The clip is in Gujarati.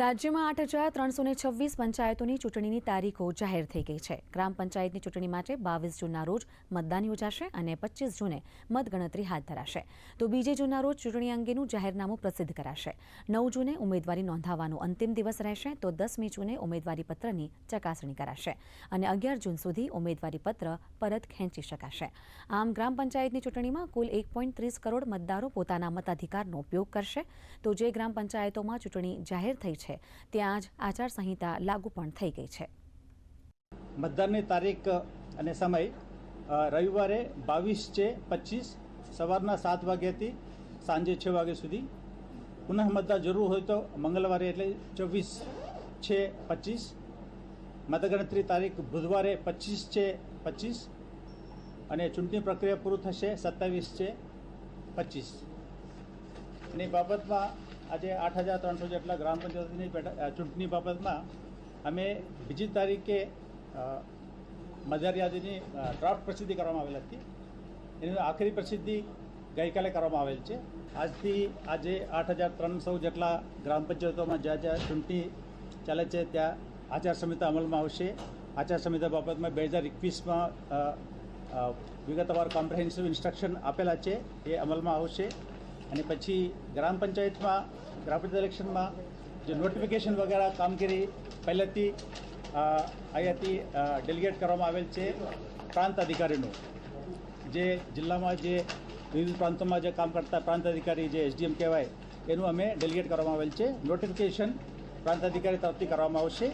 રાજ્યમાં આઠ હજાર ત્રણસો ને છવ્વીસ પંચાયતોની ચૂંટણીની તારીખો જાહેર થઈ ગઈ છે. ગ્રામ પંચાયતની ચૂંટણી માટે બાવીસ જૂનના રોજ મતદાન યોજાશે અને પચીસ જૂને મતગણતરી હાથ ધરાશે. તો બીજે જૂનના રોજ ચૂંટણી અંગેનું જાહેરનામું પ્રસિદ્ધ કરાશે. નવ જૂને ઉમેદવારી નોંધાવવાનો અંતિમ દિવસ રહેશે તો દસમી જૂને ઉમેદવારી પત્રની ચકાસણી કરાશે અને અગિયાર જૂન સુધી ઉમેદવારી પત્ર પરત ખેંચી શકાશે. આમ ગ્રામ પંચાયતની ચૂંટણીમાં કુલ એક પોઈન્ટ ત્રીસ કરોડ મતદારો પોતાના મતાધિકારનો ઉપયોગ કરશે. તો જે ગ્રામ પંચાયતોમાં ચૂંટણી જાહેર થઈ છે ત્યાં જ આચારસંહિતા લાગુ પણ થઈ ગઈ છે. મતદાનની તારીખ અને સમય રવિવારે બાવીસ છે પચીસ સવારના સાત વાગ્યાથી સાંજે છ વાગ્યા સુધી. પુનઃ મતદાન જરૂર હોય તો મંગળવારે એટલે ચોવીસ છે પચીસ. મતગણતરી તારીખ બુધવારે પચીસ છે પચીસ અને ચૂંટણી પ્રક્રિયા પૂરું થશે સત્તાવીસ છે પચીસ. અને બાબતમાં આજે આઠ હજાર ત્રણસો જેટલા ગ્રામ પંચાયતની ચૂંટણી બાબતમાં અમે બીજી તારીખે મતદાર યાદીની ડ્રાફ્ટ પ્રસિદ્ધિ કરવામાં આવેલ હતી. એની આખરી પ્રસિદ્ધિ ગઈકાલે કરવામાં આવેલ છે. આજથી આજે આઠ હજાર ત્રણસો જેટલા ગ્રામ પંચાયતોમાં જ્યાં જ્યાં ચૂંટણી ચાલે છે, ત્યાં આચારસંહિતા અમલમાં આવશે. આચારસંહિતા બાબતમાં બે હજાર એકવીસમાં વિગતવાર કોમ્પ્રિહેન્સિવ ઇન્સ્ટ્રક્શન આપેલા છે, એ અમલમાં આવશે. અને પછી ગ્રામ પંચાયતમાં, ગ્રામ પંચાયત ઇલેક્શનમાં જે નોટિફિકેશન વગેરે કામગીરી પહેલેથી અહીંયાથી ડેલિગેટ કરવામાં આવેલ છે પ્રાંત અધિકારીનું. જે જિલ્લામાં જે વિવિધ પ્રાંતોમાં જે કામ કરતા પ્રાંત અધિકારી જે એસડીએમ કહેવાય, એનું અમે ડેલિગેટ કરવામાં આવેલ છે. નોટિફિકેશન પ્રાંત અધિકારી તરફથી કરવામાં આવશે.